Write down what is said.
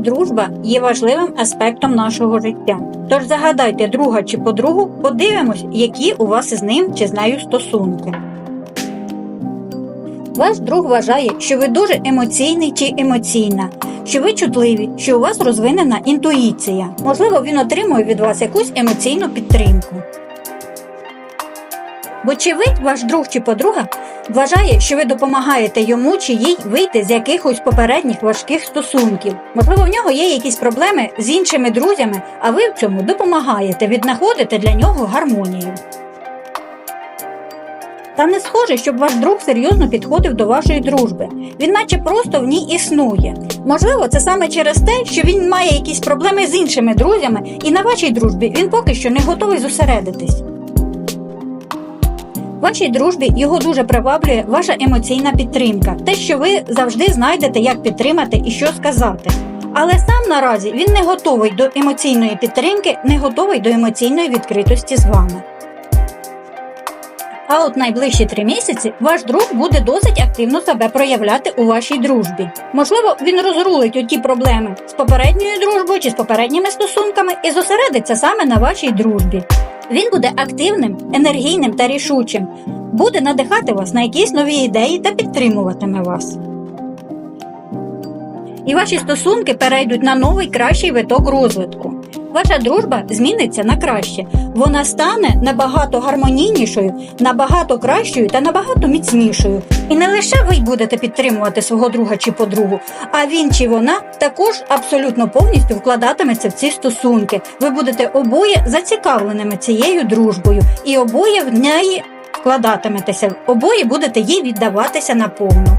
Дружба є важливим аспектом нашого життя. Тож загадайте друга чи подругу, подивимось, які у вас із ним чи з нею стосунки. Ваш друг вважає, що ви дуже емоційний чи емоційна, що ви чутливі, що у вас розвинена інтуїція. Можливо, він отримує від вас якусь емоційну підтримку. Вочевидь, ваш друг чи подруга вважає, що ви допомагаєте йому чи їй вийти з якихось попередніх важких стосунків. Можливо, в нього є якісь проблеми з іншими друзями, а ви в цьому допомагаєте, віднаходите для нього гармонію. Та не схоже, щоб ваш друг серйозно підходив до вашої дружби. Він наче просто в ній існує. Можливо, це саме через те, що він має якісь проблеми з іншими друзями, і на вашій дружбі він поки що не готовий зосередитись. Вашій дружбі його дуже приваблює ваша емоційна підтримка, те, що ви завжди знайдете, як підтримати і що сказати. Але сам наразі він не готовий до емоційної підтримки, не готовий до емоційної відкритості з вами. А от найближчі три місяці ваш друг буде досить активно себе проявляти у вашій дружбі. Можливо, він розрулить оті проблеми з попередньою дружбою чи з попередніми стосунками і зосередиться саме на вашій дружбі. Він буде активним, енергійним та рішучим, буде надихати вас на якісь нові ідеї та підтримуватиме вас. І ваші стосунки перейдуть на новий кращий виток розвитку. Ваша дружба зміниться на краще. Вона стане набагато гармонійнішою, набагато кращою та набагато міцнішою. І не лише ви будете підтримувати свого друга чи подругу, а він чи вона також абсолютно повністю вкладатиметься в ці стосунки. Ви будете обоє зацікавленими цією дружбою, і обоє в неї вкладатиметеся, обоє будете їй віддаватися наповну.